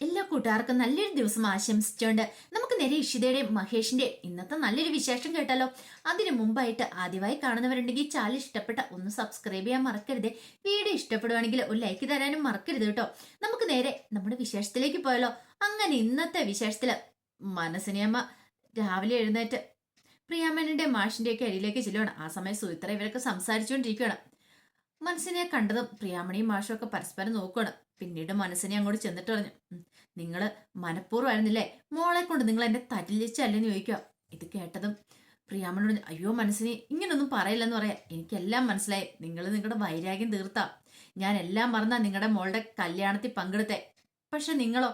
എല്ലാ കൂട്ടുകാർക്കും നല്ലൊരു ദിവസം ആശംസിച്ചുകൊണ്ട് നമുക്ക് നേരെ ഇഷിതയുടെ മഹേഷിന്റെ ഇന്നത്തെ നല്ലൊരു വിശേഷം കേട്ടാലോ അതിനു മുമ്പായിട്ട് ആദ്യമായി കാണുന്നവരുണ്ടെങ്കിൽ ചാനൽ ഇഷ്ടപ്പെട്ട ഒന്ന് സബ്സ്ക്രൈബ് ചെയ്യാൻ മറക്കരുത്. വീഡിയോ ഇഷ്ടപ്പെടുവാണെങ്കിൽ ഒരു ലൈക്ക് തരാനും മറക്കരുത് കേട്ടോ. നമുക്ക് നേരെ നമ്മുടെ വിശേഷത്തിലേക്ക് പോയാലോ. അങ്ങനെ ഇന്നത്തെ വിശേഷത്തിൽ മനസ്സിനെയമ്മ രാവിലെ എഴുന്നേറ്റ് പ്രിയാമ്മന്റെ മാഷിന്റെ ഒക്കെ അരിയിലേക്ക് ചെല്ലുവാണ്. ആ സമയം സുമിത്ര ഇവരൊക്കെ സംസാരിച്ചുകൊണ്ടിരിക്കുകയാണ്. മനസ്സിനെ കണ്ടതും പ്രിയാമണിയും മാഷും ഒക്കെ പരസ്പരം നോക്കുകയാണ് പിന്നീട് മനസ്സിനെ അങ്ങോട്ട് ചെന്നിട്ട് പറഞ്ഞു നിങ്ങൾ മനഃപൂർവമായിരുന്നില്ലേ? മോളെ കൊണ്ട് നിങ്ങൾ എന്നെ തല്ലിച്ചല്ലെന്ന് ചോദിക്കുക. ഇത് കേട്ടതും പറഞ്ഞു, അയ്യോ മനസ്സിനെ ഇങ്ങനൊന്നും പറയില്ലെന്ന് പറയാം. എനിക്കെല്ലാം മനസ്സിലായി. നിങ്ങൾ നിങ്ങളുടെ വൈരാഗ്യം തീർത്താ. ഞാൻ എല്ലാം മറന്നാ നിങ്ങളുടെ മോളുടെ കല്യാണത്തിൽ പങ്കെടുത്തേ. പക്ഷെ നിങ്ങളോ?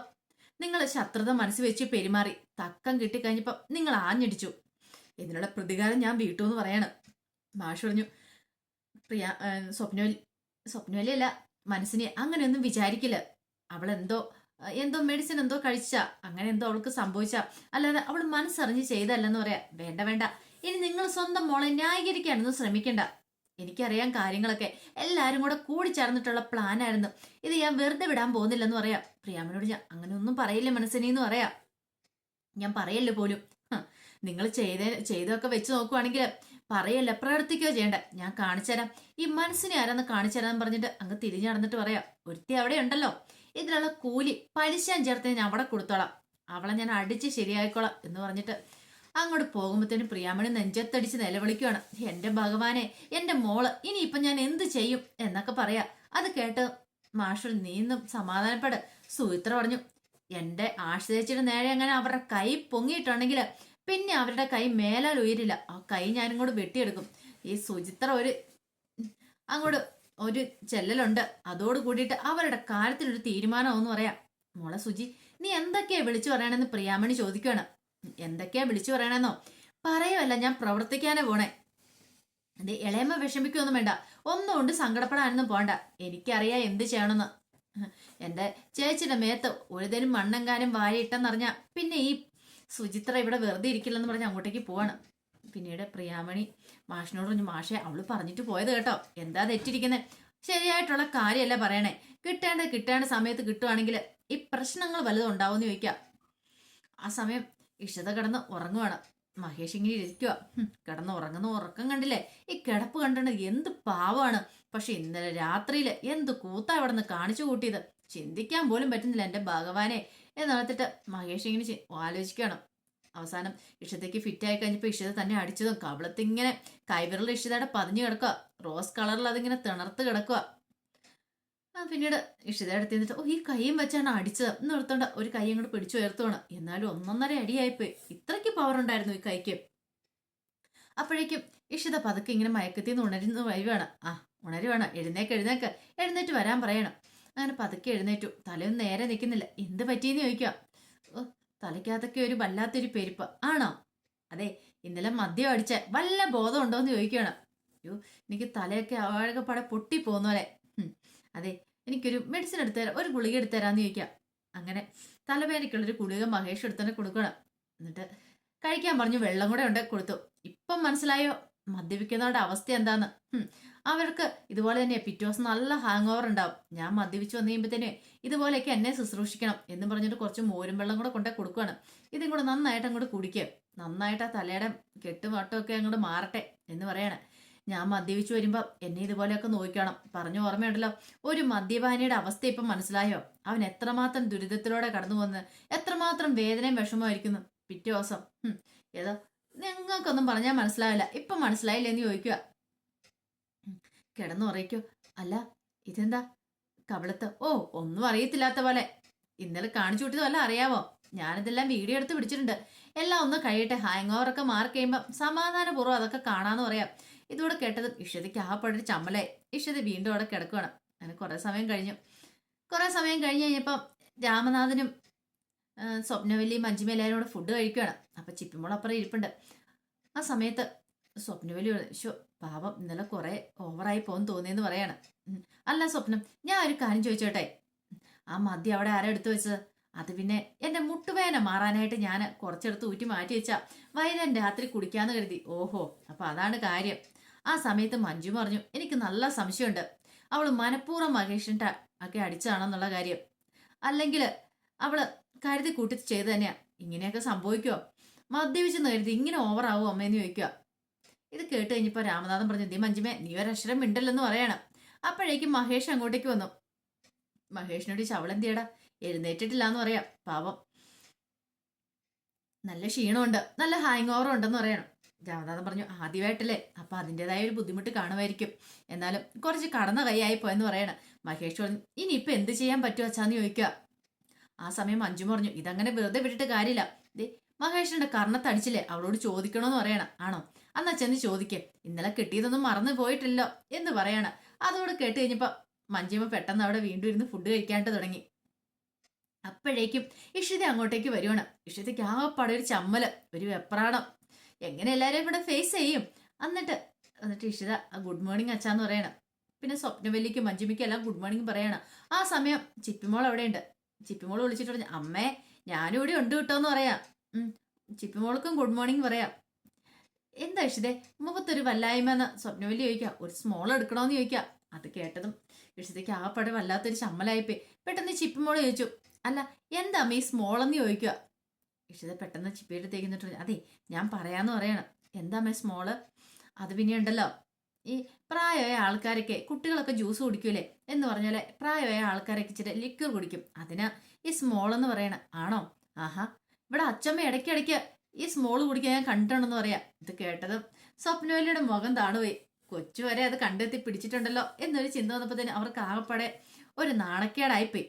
നിങ്ങൾ ശത്രുത മനസ്സ് വെച്ച് പെരുമാറി. തക്കം കിട്ടിക്കഴിഞ്ഞപ്പോൾ നിങ്ങൾ ആഞ്ഞടിച്ചു. ഇതിനുള്ള പ്രതികാരം ഞാൻ വീട്ടു എന്ന് പറയാണ്. മാഷ് പറഞ്ഞു പ്രിയ സ്വപ്നവലി സ്വപ്നവലി അല്ല മനസ്സിനെ അങ്ങനെയൊന്നും വിചാരിക്കില്ല. അവൾ എന്തോ എന്തോ മെഡിസിൻ എന്തോ കഴിച്ച അങ്ങനെ എന്തോ അവൾക്ക് സംഭവിച്ച. അല്ലാതെ അവൾ മനസ്സറിഞ്ഞ് ചെയ്തല്ലെന്ന് പറയാ. വേണ്ട വേണ്ട. ഇനി നിങ്ങൾ സ്വന്തം മോളെ ന്യായീകരിക്കാനൊന്നും ശ്രമിക്കണ്ട. എനിക്കറിയാം കാര്യങ്ങളൊക്കെ. എല്ലാരും കൂടെ കൂടി ചേർന്നിട്ടുള്ള പ്ലാൻ ആയിരുന്നു. ഇത് ഞാൻ വെറുതെ വിടാൻ പോകുന്നില്ലെന്ന് പറയാം. പ്രിയാമനോട് ഞാൻ അങ്ങനെ ഒന്നും പറയില്ല മനസ്സിനെന്ന് പറയാം. ഞാൻ പറയല്ലോ പോലും. നിങ്ങൾ ചെയ്ത ചെയ്തൊക്കെ വെച്ച് നോക്കുവാണെങ്കിൽ പറയല്ല പ്രവർത്തിക്കുകയോ ചെയ്യണ്ട. ഞാൻ കാണിച്ചുതരാം. ഈ മനസ്സിനെ ആരാന്ന് കാണിച്ചുതരാന്ന് പറഞ്ഞിട്ട് അങ്ങ് തിരിഞ്ഞു നടന്നിട്ട് പറയാം ഒരുത്തി അവിടെ ഉണ്ടല്ലോ. ഇതിനുള്ള കൂലി പലിശാൻ ചേർത്ത് ഞാൻ അവിടെ കൊടുത്തോളാം. അവളെ ഞാൻ അടിച്ച് ശരിയായിക്കോളാം എന്ന് പറഞ്ഞിട്ട് അങ്ങോട്ട് പോകുമ്പോഴത്തേനും പ്രിയാമണി നെഞ്ചത്തടിച്ച് നിലവിളിക്കുകയാണ് എന്റെ ഭഗവാനെ എന്റെ മോൾ ഇനിയിപ്പം ഞാൻ എന്ത് ചെയ്യും? എന്നൊക്കെ പറയാ. അത് കേട്ട് മാഷു നീന്നും സമാധാനപ്പെട്. സുമിത്ര പറഞ്ഞു എന്റെ ആശ്രയിച്ചിട്ട് നേരെ അങ്ങനെ അവരുടെ കൈ പൊങ്ങിയിട്ടുണ്ടെങ്കിൽ പിന്നെ അവരുടെ കൈ മേലാൽ ഉയരില്ല. ആ കൈ ഞാനും കൂടെ വെട്ടിയെടുക്കും. ഈ സുചിത്ര ഒരു അങ്ങോട്ട് ഒരു ചെല്ലലുണ്ട്. അതോട് കൂടിയിട്ട് അവരുടെ കാര്യത്തിനൊരു തീരുമാനമാവെന്ന് പറയാം. മോളെ സുജി നീ എന്തൊക്കെയാ വിളിച്ചു പറയണെന്ന് പ്രിയാമണി ചോദിക്കുകയാണ്. എന്തൊക്കെയാ വിളിച്ചു പറയണെന്നോ? പറയുമല്ല ഞാൻ പ്രവർത്തിക്കാനേ പോണേ. അത് ഇളയമ്മ വിഷമിക്കൊന്നും വേണ്ട. ഒന്നും കൊണ്ട് സങ്കടപ്പെടാനൊന്നും പോണ്ട. എനിക്കറിയാം എന്ത് ചെയ്യണമെന്ന്. എന്റെ ചേച്ചിയുടെ മേത്ത് ഒരുതരും മണ്ണെങ്കാനും വാരിയിട്ടെന്നറിഞ്ഞ പിന്നെ ഈ സുചിത്ര ഇവിടെ വെറുതെ ഇരിക്കില്ലെന്ന് പറഞ്ഞ് അങ്ങോട്ടേക്ക് പോവാണ്. പിന്നീട് പ്രിയാമണി മാഷിനോട് പറഞ്ഞു മാഷെ അവൾ പറഞ്ഞിട്ട് പോയത് കേട്ടോ. എന്താ തെറ്റിരിക്കുന്നത് ശരിയായിട്ടുള്ള കാര്യമല്ല പറയണേ. കിട്ടേണ്ട കിട്ടേണ്ട സമയത്ത് കിട്ടുവാണെങ്കിൽ ഈ പ്രശ്നങ്ങൾ വലുതും ഉണ്ടാവുമെന്ന് ചോദിക്കാം. ആ സമയം ഇഷ്ടത കിടന്ന് ഉറങ്ങുവാണ്. മഹേഷ് ഇങ്ങനെ ഇരിക്കുക കിടന്ന് ഉറങ്ങുന്ന ഉറക്കം കണ്ടില്ലേ? ഈ കിടപ്പ് കണ്ടിട്ട് എന്ത് പാവമാണ് പക്ഷെ ഇന്നലെ രാത്രിയിൽ എന്ത് കൂത്താ ഇവിടെ നിന്ന് കാണിച്ചു കൂട്ടിയത്? ചിന്തിക്കാൻ പോലും പറ്റുന്നില്ല എന്റെ ഭഗവാനെ. എന്നോർത്തിട്ട് മഹേഷ് ഇങ്ങനെ ആലോചിക്കണം അവസാനം ഇഷ്ടത്തേക്ക് ആയി കഴിഞ്ഞപ്പോൾ ഇഷിത തന്നെ അടിച്ചതും കവളത്തിങ്ങനെ കൈവിരൽ ഇഷ്ടതയുടെ പതിഞ്ഞു കിടക്കുക റോസ് കളറിൽ അതിങ്ങനെ തിണർത്ത് കിടക്കുക പിന്നീട് ഇഷിത എടുത്ത് നിന്നിട്ട് ഓ ഈ കൈയും വെച്ചാണ് അടിച്ചത്. എന്ന് ഓർത്തോണ്ട ഒരു കൈ അങ്ങോട്ട് പിടിച്ചു ഉയർത്തുവാണ്. എന്നാലും ഒന്നൊന്നര അടിയായിപ്പോയി. ഇത്രയ്ക്ക് പവർ ഉണ്ടായിരുന്നു ഈ കൈക്ക്. അപ്പോഴേക്കും ഇഷിത പതുക്കെ ഇങ്ങനെ മയക്കത്തിൽ നിന്ന് ഉണരുന്ന വരികയാണ് ആ ഉണരുവാണ്. എഴുന്നേക്ക് എഴുന്നേക്ക്. എഴുന്നേറ്റ് വരാൻ പറയണം. അങ്ങനെ പതുക്കെ എഴുന്നേറ്റു. തലയൊന്നും നേരെ നിൽക്കുന്നില്ല. എന്ത് പറ്റിയെന്ന് ചോദിക്കുക തലയ്ക്കകത്തൊക്കെ ഒരു വല്ലാത്തൊരു പെരുപ്പ്. ആണോ? അതെ ഇന്നലെ മദ്യം അടിച്ച വല്ല ബോധം ഉണ്ടോയെന്ന് ചോദിക്കുകയാണ് അയ്യോ എനിക്ക് തലയൊക്കെ അവഴകപ്പാടെ പൊട്ടി പോന്നോലെ അതെ എനിക്കൊരു മെഡിസിൻ എടുത്തുതരാം ഒരു ഗുളിക എടുത്തുതരാന്ന് ചോദിക്കാം അങ്ങനെ തലവേദനയ്ക്കുള്ളൊരു ഗുളിക മഹേഷ് എടുത്തന്നെ കൊടുക്കണം എന്നിട്ട് കഴിക്കാൻ പറഞ്ഞു. വെള്ളം കൂടെ ഉണ്ട് കൊടുത്തു. ഇപ്പം മനസ്സിലായോ? മദ്യപിക്കുന്നവരുടെ അവസ്ഥ എന്താന്ന്? അവർക്ക് ഇതുപോലെ തന്നെ പിറ്റേ ദിവസം നല്ല ഹാങ് ഓവർ ഉണ്ടാവും. ഞാൻ മദ്യപിച്ച് വന്നു കഴിയുമ്പോഴത്തേന് ഇതുപോലെയൊക്കെ എന്നെ ശുശ്രൂഷിക്കണം എന്ന് പറഞ്ഞിട്ട് കുറച്ച് മോരും വെള്ളം കൂടെ കൊണ്ടേ കൊടുക്കുകയാണ് ഇതും കൂടെ നന്നായിട്ട് അങ്ങോട്ട് കുടിക്കുക നന്നായിട്ട് ആ തലയുടെ കെട്ടും വട്ടമൊക്കെ അങ്ങോട്ട് മാറട്ടെ എന്ന് പറയണേ. ഞാൻ മദ്യപിച്ച് വരുമ്പോൾ എന്നെ ഇതുപോലെയൊക്കെ നോക്കണം പറഞ്ഞു ഓർമ്മയുണ്ടല്ലോ? ഒരു മദ്യപാനിയുടെ അവസ്ഥ ഇപ്പം മനസ്സിലായോ? അവൻ എത്രമാത്രം ദുരിതത്തിലൂടെ കടന്നു പോകുന്നത് എത്രമാത്രം വേദനയും വിഷമമായിരിക്കുന്നു പിറ്റേ ദിവസം. ഏതോ നിങ്ങൾക്കൊന്നും പറഞ്ഞാൽ മനസ്സിലാവില്ല. ഇപ്പം മനസ്സിലായില്ല എന്ന് ചോദിക്കുക. കിടന്നുറയ്ക്കോ അല്ല ഇതെന്താ? കവിളത്ത്. ഓ ഒന്നും അറിയത്തില്ലാത്ത പോലെ. ഇന്നലെ കാണിച്ചു വിട്ടത് വല്ല അറിയാവോ? ഞാനിതെല്ലാം വീഡിയോ എടുത്ത് പിടിച്ചിട്ടുണ്ട്. എല്ലാം ഒന്ന് കഴിയട്ടെ. ഹാങ് ഓവർ ഒക്കെ മാർക്ക് ചെയ്യുമ്പോൾ സമാധാനപൂർവം അതൊക്കെ കാണാന്ന് പറയാം. ഇതോടെ കേട്ടതും ഇഷതയ്ക്ക് ആ പടി ചമ്മലെ ഇഷത വീണ്ടും അവിടെ കിടക്കുകയാണ് അങ്ങനെ കുറെ സമയം കഴിഞ്ഞു. കുറേ സമയം കഴിഞ്ഞ് കഴിഞ്ഞപ്പം രാമനാഥനും സ്വപ്നവല്ലിയും മഞ്ജുമ കൂടെ ഫുഡ് കഴിക്കുകയാണ് അപ്പൊ ചിപ്പിമോൾ അപ്പുറം ഇരിപ്പുണ്ട്. ആ സമയത്ത് സ്വപ്നവല്ലി ശോ പാപം ഇന്നലെ കുറെ ഓവറായി പോകാൻ തോന്നിയെന്ന് പറയാണ്. അല്ല സ്വപ്നം ഞാൻ ഒരു കാര്യം ചോദിച്ചോട്ടെ? ആ മദ്യം അവിടെ ആരാ എടുത്തു വെച്ചത്? അത് പിന്നെ എന്റെ മുട്ടുവേന മാറാനായിട്ട് ഞാൻ കുറച്ചെടുത്ത് ഊറ്റി മാറ്റി വെച്ചാ വൈകുന്നേരം രാത്രി കുടിക്കാന്ന് കരുതി. ഓഹോ അപ്പൊ അതാണ് കാര്യം. ആ സമയത്ത് മഞ്ജു പറഞ്ഞു എനിക്ക് നല്ല സംശയമുണ്ട്. അവൾ മനഃപൂർവം മഹേഷിന്റെ ഒക്കെ അടിച്ചാണെന്നുള്ള കാര്യം. അല്ലെങ്കിൽ അവൾ കരുതി കൂട്ടി ചെയ്ത് തന്നെയാ. ഇങ്ങനെയൊക്കെ സംഭവിക്കുമോ മദ്യപിച്ചെന്ന് കരുതി ഇങ്ങനെ ഓവറാവും അമ്മയെന്ന് ചോദിക്കുക. ഇത് കേട്ട് കഴിഞ്ഞപ്പോൾ രാമനാഥൻ പറഞ്ഞു ദീ മഞ്ജിമേ നീ ഒരക്ഷരം മിണ്ടല്ലെന്ന് പറയണം. അപ്പോഴേക്കും മഹേഷ് അങ്ങോട്ടേക്ക് വന്നു. മഹേഷിനോട് ചവളെന്തിയടാ എഴുന്നേറ്റിട്ടില്ല എന്ന് പറയാം. പാവം. നല്ല ക്ഷീണമുണ്ട്. നല്ല ഹാങ് ഓവറും ഉണ്ടെന്ന് പറയണം. രാമനാഥൻ പറഞ്ഞു ആദ്യമായിട്ടല്ലേ. അപ്പൊ അതിന്റെതായ ഒരു ബുദ്ധിമുട്ട് കാണുമായിരിക്കും. എന്നാലും കുറച്ച് കടന്ന കൈയായി പോയെന്ന് പറയണം. മഹേഷ് പറഞ്ഞു ഇനിയിപ്പൊ എന്ത് ചെയ്യാൻ പറ്റുമോ അച്ഛാന്ന് ചോദിക്കുക. ആ സമയം മഞ്ജു പറഞ്ഞു ഇതങ്ങനെ വെറുതെ വിട്ടിട്ട് കാര്യമില്ല. മഹേഷിന്റെ കർണത്തടിച്ചില്ലേ? അവളോട് ചോദിക്കണോന്ന് പറയണം. ആണോ? അന്നാ ചെന്ന് ചോദിക്കേ ഇന്നലെ കിട്ടിയതൊന്നും മറന്നു പോയിട്ടില്ലോ എന്ന് പറയണം. അതോട് കേട്ട് കഴിഞ്ഞപ്പോ മഞ്ജിമ പെട്ടെന്ന് അവിടെ വീണ്ടും ഇരുന്ന് ഫുഡ് കഴിക്കാണ്ട് തുടങ്ങി. അപ്പോഴേക്കും ഇഷിത അങ്ങോട്ടേക്ക് വരുവാണ്. ഇഷിതയ്ക്ക് ആകപ്പാടെ ഒരു ചമ്മൽ ഒരു വെപ്രാണം എങ്ങനെ എല്ലാവരെയും ഇവിടെ ഫേസ് ചെയ്യും? എന്നിട്ട് എന്നിട്ട് ഇഷിത ഗുഡ് മോർണിംഗ് അച്ഛാന്ന് പറയണം. പിന്നെ സ്വപ്നവല്ലിക്കും മഞ്ജുമിക്കും എല്ലാം ഗുഡ് മോർണിംഗ് പറയണം. ആ സമയം ചിപ്പിമോൾ അവിടെയുണ്ട്. ചിപ്പിമോൾ വിളിച്ചിട്ട് പറഞ്ഞു അമ്മേ ഞാനും ഇവിടെ ഉണ്ട് കിട്ടോന്ന് പറയാം. ഉം, ചിപ്പിമോൾക്കും ഗുഡ് മോർണിംഗ് പറയാം. എന്താ ഇഷിതേ മുഖത്തൊരു വല്ലായ്മ എന്ന് സ്വപ്നവല്ലി ചോദിക്കാം ഒരു സ്മോൾ എടുക്കണോന്ന് ചോദിക്കാം അത് കേട്ടതും ഇഷിതയ്ക്ക് ആ പടം വല്ലാത്തൊരു ചമ്മലായിപ്പോയി പെട്ടെന്ന് ചിപ്പിമോൾ ചോദിച്ചു അല്ല എന്താ മീ സ്മോൾ എന്ന് ചോദിക്കുക? ഇഷിത പെട്ടെന്ന് ചിപ്പിയുടെ പറഞ്ഞു, അതെ ഞാൻ പറയാന്ന് പറയണം. എന്താ മേ സ്മോൾ അത് പിന്നെ ഉണ്ടല്ലോ. ഈ പ്രായമായ ആൾക്കാരൊക്കെ കുട്ടികളൊക്കെ ജ്യൂസ് കുടിക്കൂലേ? എന്ന് പറഞ്ഞാലേ പ്രായമായ ആൾക്കാരൊക്കെ ഇച്ചിരി ലിക്വർ കുടിക്കും. അതിനാ ഈ സ്മോൾ എന്ന് പറയണ. ആണോ? ആഹാ. ഇവിടെ അച്ചമ്മ ഇടയ്ക്കിടയ്ക്ക് ഈ സ്മോൾ കുടിക്കാൻ ഞാൻ കണ്ടിട്ടുണ്ടെന്ന് പറയാം. ഇത് കേട്ടതും സ്വപ്നവല്ലിയുടെ മുഖം താണുപോയി. കൊച്ചു വരെ അത് കണ്ടെത്തി പിടിച്ചിട്ടുണ്ടല്ലോ എന്നൊരു ചിന്ത വന്നപ്പോൾ തന്നെ അവർക്ക് ആകപ്പാടെ ഒരു നാണക്കേടായിപ്പോയി.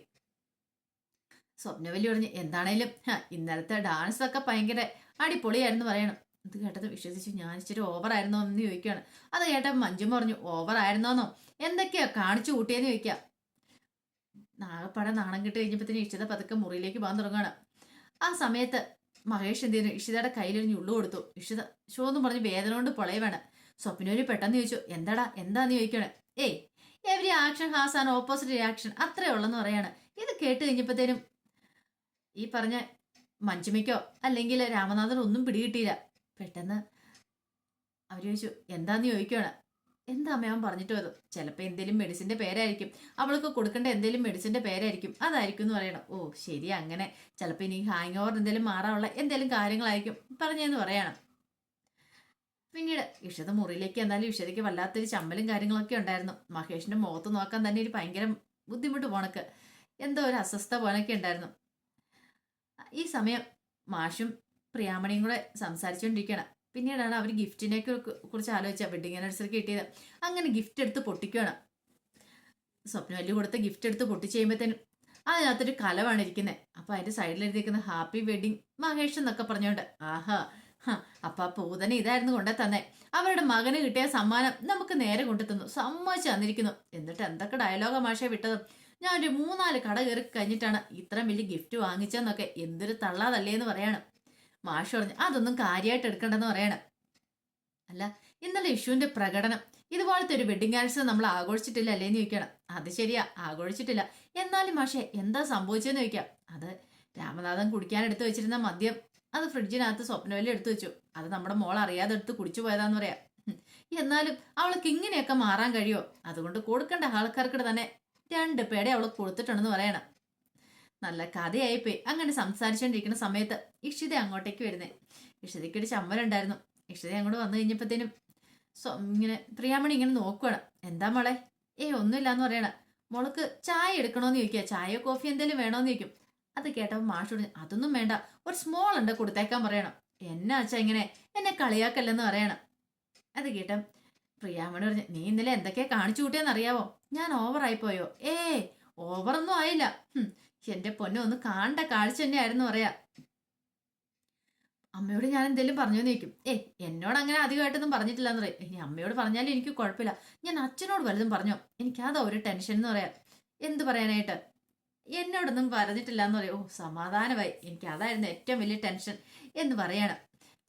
സ്വപ്നവല്ലി പറഞ്ഞു എന്താണേലും ഇന്നലത്തെ ഡാൻസ് ഒക്കെ ഭയങ്കര അടിപൊളിയായിരുന്നു പറയണം. ഇത് കേട്ടത് വിശ്വസിച്ചു ഞാൻ ഇച്ചിരി ഓവർ ആയിരുന്നോ എന്ന് ചോദിക്കുകയാണ്. അത് കേട്ട മഞ്ജു പറഞ്ഞു ഓവർ ആയിരുന്നോന്നോ? എന്തൊക്കെയാ കാണിച്ചു കൂട്ടിയെന്ന് ചോദിക്കാം. നാഗപ്പട നാണം കിട്ടി കഴിഞ്ഞപ്പോൾ തന്നെ ഇഷ്ടത പതുക്കെ മുറിയിലേക്ക് പോകാൻ തുടങ്ങുകയാണ് ആ സമയത്ത് മഹേഷ് എന്ത് ചെയ്യുന്നു ഇഷിതയുടെ കയ്യിലൊരു ഞുള്ളു കൊടുത്തു. ഇഷിത ഷോ എന്ന് പറഞ്ഞ് വേദന കൊണ്ട് പൊളയുവാണ്. സ്വപ്നൂര് പെട്ടെന്ന് ചോദിച്ചു എന്താടാ? എന്താന്ന് ചോദിക്കണേ ഏയ് every action has an opposite reaction അത്രേ ഉള്ളെന്ന് പറയാണ്. ഇത് കേട്ട് കഴിഞ്ഞപ്പോഴത്തേനും ഈ പറഞ്ഞ മഞ്ജുമയ്ക്കോ അല്ലെങ്കിൽ രാമനാഥൻ ഒന്നും പിടികിട്ടിയില്ല. പെട്ടെന്ന് അവർ ചോദിച്ചു എന്താന്ന് ചോദിക്കുകയാണ് എന്താ അമ്മയവൻ പറഞ്ഞിട്ട് വരും ചിലപ്പോൾ എന്തേലും മെഡിസിന്റെ പേരായിരിക്കും. അവൾക്ക് കൊടുക്കേണ്ട എന്തേലും മെഡിസിന്റെ പേരായിരിക്കും. അതായിരിക്കും എന്ന് പറയണം. ഓ ശരി അങ്ങനെ. ചിലപ്പോൾ ഇനി ഹാങ് ഓവർ എന്തേലും മാറാനുള്ള എന്തേലും കാര്യങ്ങളായിരിക്കും പറഞ്ഞതെന്ന് പറയണം. പിന്നീട് ഇഷത മുറിയിലേക്ക് എന്നാലും ഇഷതയ്ക്ക് വല്ലാത്തൊരു ചമ്മലും കാര്യങ്ങളൊക്കെ ഉണ്ടായിരുന്നു. മഹേഷിന്റെ മുഖത്ത് നോക്കാൻ തന്നെ ഒരു ഭയങ്കര ബുദ്ധിമുട്ട് പോണക്ക്. എന്തോ ഒരു അസ്വസ്ഥ പോലൊക്കെ ഉണ്ടായിരുന്നു. ഈ സമയം മാഷും പ്രിയാമണിയും കൂടെ സംസാരിച്ചുകൊണ്ടിരിക്കുകയാണ് പിന്നീടാണ് അവർ ഗിഫ്റ്റിനെ കുറിച്ച് ആലോചിച്ച വെഡിങ് ആനിവേഴ്സറി കിട്ടിയത്. അങ്ങനെ ഗിഫ്റ്റ് എടുത്ത് പൊട്ടിക്കുകയാണ് സ്വപ്നവല്ലി കൊടുത്ത ഗിഫ്റ്റ് എടുത്ത് പൊട്ടിച്ച് കഴിയുമ്പോഴത്തേനും അതിനകത്തൊരു കലവാണ് ഇരിക്കുന്നത് അപ്പൊ അതിന്റെ സൈഡിൽ എഴുതിയിരിക്കുന്ന ഹാപ്പി വെഡിങ് മഹേഷ് എന്നൊക്കെ പറഞ്ഞോണ്ട് ആഹാ അപ്പൊ ആ പൂതനെ ഇതായിരുന്നു കൊണ്ടേ തന്നെ. അവരുടെ മകന് കിട്ടിയ സമ്മാനം നമുക്ക് നേരെ കൊണ്ടു തന്നു. സമ്മതിച്ചു തന്നിരിക്കുന്നു. എന്നിട്ട് എന്തൊക്കെ ഡയലോഗ മാഷെ വിട്ടത്? ഞാൻ ഒരു മൂന്നാൽ കട കയറി കഴിഞ്ഞിട്ടാണ് ഇത്രയും വലിയ ഗിഫ്റ്റ് വാങ്ങിച്ചതെന്നൊക്കെ എന്തൊരു തള്ളാതല്ലേ എന്ന് പറയാണ്. മാഷ് പറഞ്ഞു അതൊന്നും കാര്യമായിട്ട് എടുക്കണ്ടെന്ന് പറയണം. അല്ല ഇന്നലെ യശുവിന്റെ പ്രകടനം ഇതുപോലത്തെ ഒരു വെഡിങ് ആനിവേഴ്സറി നമ്മൾ ആഘോഷിച്ചിട്ടില്ല അല്ലേന്ന് ചോദിക്കണം അത് ശരിയാ ആഘോഷിച്ചിട്ടില്ല. എന്നാലും മാഷെ എന്താ സംഭവിച്ചതെന്ന് ചോദിക്കാം. അത് രാമനാഥൻ കുടിക്കാൻ എടുത്തു വെച്ചിരുന്ന മദ്യം അത് ഫ്രിഡ്ജിനകത്ത് സ്വപ്നവല്ലി എടുത്തു വെച്ചു. അത് നമ്മുടെ മോൾ അറിയാതെ എടുത്ത് കുടിച്ചു പോയതാന്ന് പറയാം. എന്നാലും അവൾക്ക് ഇങ്ങനെയൊക്കെ മാറാൻ കഴിയുമോ? അതുകൊണ്ട് കൊടുക്കേണ്ട ആൾക്കാർക്ക് തന്നെ രണ്ട് പേടെ അവൾ കൊടുത്തിട്ടുണ്ടെന്ന് പറയണം. നല്ല കഥയായിപ്പോയി. അങ്ങനെ സംസാരിച്ചുകൊണ്ടിരിക്കുന്ന സമയത്ത് ഇഷിത അങ്ങോട്ടേക്ക് വരുന്നേ. ഇഷിതയ്ക്ക് ഒരു ചമ്മലുണ്ടായിരുന്നു. ഇഷിത അങ്ങോട്ട് വന്നു കഴിഞ്ഞപ്പോഴത്തേനും ഇങ്ങനെ പ്രിയാമണി ഇങ്ങനെ നോക്കുകയാണ് എന്താ മോളെ? ഏ ഒന്നുമില്ല എന്ന് പറയണ. മോൾക്ക് ചായ എടുക്കണോന്ന് ചോദിക്കുക. ചായയോ കോഫി എന്തെങ്കിലും വേണോന്ന് ചോദിക്കും. അത് കേട്ടപ്പോൾ മാഷ് പറഞ്ഞു അതൊന്നും വേണ്ട. ഒരു സ്മോൾ ഉണ്ട് കൊടുത്തേക്കാൻ പറയണം. എന്നാ അച്ഛാ ഇങ്ങനെ എന്നെ കളിയാക്കല്ലെന്ന് പറയണം. അത് കേട്ട പ്രിയാമണി പറഞ്ഞു നീ ഇന്നലെ എന്തൊക്കെയാ കാണിച്ചു കൂട്ടിയെന്ന് അറിയാവോ? ഞാൻ ഓവറായി പോയോ? ഏ ഓവറൊന്നും ആയില്ല. എന്റെ പൊന്നെ ഒന്ന് കാണണ്ട കാഴ്ച തന്നെയായിരുന്നു പറയാ. അമ്മയോട് ഞാൻ എന്തെങ്കിലും പറഞ്ഞു ചോദിക്കും. ഏ എന്നോട് അങ്ങനെ അധികമായിട്ടൊന്നും പറഞ്ഞിട്ടില്ലെന്ന് പറയും. ഇനി അമ്മയോട് പറഞ്ഞാലും എനിക്ക് കുഴപ്പമില്ല. ഞാൻ അച്ഛനോട് വലുതും പറഞ്ഞോ? എനിക്ക് അതാ ഒരു ടെൻഷൻ എന്ന് പറയാം. എന്ത് പറയാനായിട്ട്? എന്നോടൊന്നും പറഞ്ഞിട്ടില്ല എന്ന് പറയും. ഓ സമാധാനമായി. എനിക്ക് അതായിരുന്നു ഏറ്റവും വലിയ ടെൻഷൻ എന്ന് പറയാണ്.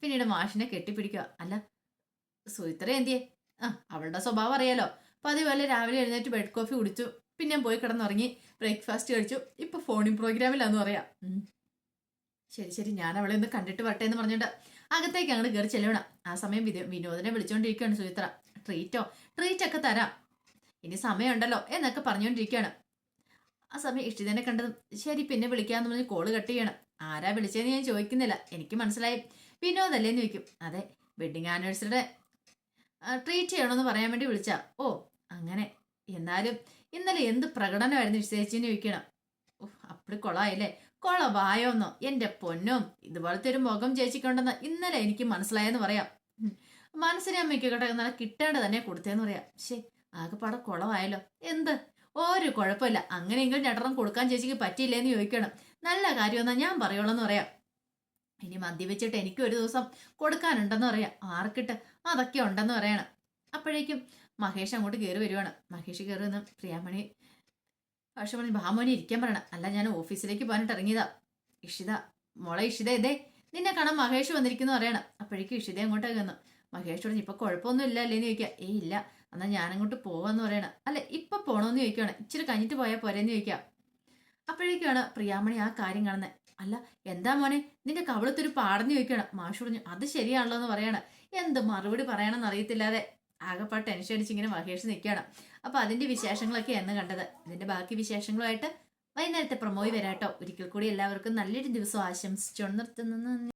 പിന്നീട് മാഷിനെ കെട്ടിപ്പിടിക്കുക. അല്ല സുയിത്ര എന്തിയെ ആ അവളുടെ സ്വഭാവം അറിയാലോ. പതിപോലെ രാവിലെ എഴുന്നേറ്റ് ബെഡ് കോഫി കുടിച്ചു. പിന്നെ ഞാൻ പോയി കിടന്നുറങ്ങി ബ്രേക്ക്ഫാസ്റ്റ് കഴിച്ചു. ഇപ്പൊ ഫോണിംഗ് പ്രോഗ്രാമിലാന്ന് പറയാം. ശരി ശരി. ഞാൻ അവളെ ഒന്ന് കണ്ടിട്ട് വരട്ടെ എന്ന് പറഞ്ഞിട്ട് അകത്തേക്ക് അങ്ങോട്ട് കയറി ചെല്ലണം. ആ സമയം വിനോ- വിനോദിനെ വിളിച്ചോണ്ടിരിക്കുകയാണ് സുചിത്ര. ട്രീറ്റോ ട്രീറ്റ് ഒക്കെ തരാം. ഇനി സമയമുണ്ടല്ലോ എന്നൊക്കെ പറഞ്ഞുകൊണ്ടിരിക്കുകയാണ് ആ സമയം ഇഷ്ടിതനെ കണ്ടതും. ശരി പിന്നെ വിളിക്കാന്ന് പറഞ്ഞ് കോൾ കട്ട് ചെയ്യണം. ആരാ വിളിച്ചതെന്ന് ഞാൻ ചോദിക്കുന്നില്ല. എനിക്ക് മനസ്സിലായി. വിനോദല്ലേന്ന് ചോദിക്കും. അതെ വെഡിങ് ആനിവേഴ്സറിയുടെ ട്രീറ്റ് ചെയ്യണമെന്ന് പറയാൻ വേണ്ടി വിളിച്ചാ. ഓ അങ്ങനെ. എന്നാലും ഇന്നലെ എന്ത് പ്രകടനമായിരുന്നു ചേച്ചീനെ ചോദിക്കണം? അപ്പടി കൊളായില്ലേ? കൊളവായോന്നോ എന്റെ പൊന്നും ഇതുപോലത്തെ ഒരു മുഖം ചേച്ചിക്കുണ്ടെന്ന് ഇന്നലെ എനിക്ക് മനസ്സിലായെന്ന് പറയാം. മനസ്സിനെ അമ്മയ്ക്ക് കേട്ടോ നല്ല കിട്ടേണ്ട തന്നെ കൊടുത്തേന്ന് പറയാം. ശേ ആകെപ്പാടെ കുളമായല്ലോ എന്ത്? ഒരു കുഴപ്പമില്ല. അങ്ങനെയെങ്കിലും രണ്ടെണ്ണം കൊടുക്കാൻ ചേച്ചിക്ക് പറ്റിയില്ലേന്ന് ചോദിക്കണം. നല്ല കാര്യമെന്നാ ഞാൻ പറയുള്ളൂ പറയാം. ഇനി മദ്യവെച്ചിട്ട് എനിക്ക് ഒരു ദിവസം കൊടുക്കാനുണ്ടെന്ന് പറയാം. ആർക്കിട്ട് അതൊക്കെ ഉണ്ടെന്ന് പറയണം. അപ്പോഴേക്കും മഹേഷ് അങ്ങോട്ട് കയറി വരുവാണ്. മഹേഷ് കയറി വന്ന് പ്രിയാമണി പക്ഷെ പറഞ്ഞു ഭാമോനി ഇരിക്കാൻ പറയണം. അല്ല ഞാൻ ഓഫീസിലേക്ക് പോകാനിട്ട് ഇറങ്ങിയതാ. ഇഷിത മോളെ ഇഷിത ഇതേ നിന്നെ കാണാൻ മഹേഷ് വന്നിരിക്കുന്നു പറയണം. അപ്പോഴേക്കും ഇഷിത അങ്ങോട്ടേ കയറുന്നു മഹേഷ് പറഞ്ഞു ഇപ്പൊ കുഴപ്പമൊന്നും ഇല്ല അല്ലേന്ന് ചോദിക്കാം ഏയ് ഇല്ല. എന്നാ ഞാനങ്ങോട്ട് പോവാന്ന് പറയണം. അല്ല ഇപ്പൊ പോണോന്ന് ചോദിക്കുകയാണ്. ഇച്ചിരി കഴിഞ്ഞിട്ട് പോയാൽ പോരെന്ന് ചോദിക്കാം അപ്പോഴേക്കാണ് പ്രിയാമണി ആ കാര്യം കാണുന്നത്. അല്ല എന്താ മോനെ? നിന്റെ കവളത്തൊരു പാടന്ന് ചോദിക്കണം മാഷ് പറഞ്ഞു അത് ശരിയാണല്ലോ എന്ന് പറയണം. എന്ത് മറുപടി പറയണമെന്ന് അറിയത്തില്ലാതെ ആകെപ്പാട് ടെൻഷൻ അടിച്ച് ഇങ്ങനെ മഹേഷ് നിൽക്കണം അപ്പൊ അതിന്റെ വിശേഷങ്ങളൊക്കെ എന്ന് കണ്ടത്. ഇതിന്റെ ബാക്കി വിശേഷങ്ങളുമായിട്ട് വൈകുന്നേരത്തെ പ്രൊമോയി വരാട്ടോ. ഒരിക്കൽ കൂടി എല്ലാവർക്കും നല്ലൊരു ദിവസം ആശംസിച്ചുകൊണ്ട് നിർത്തുന്നു.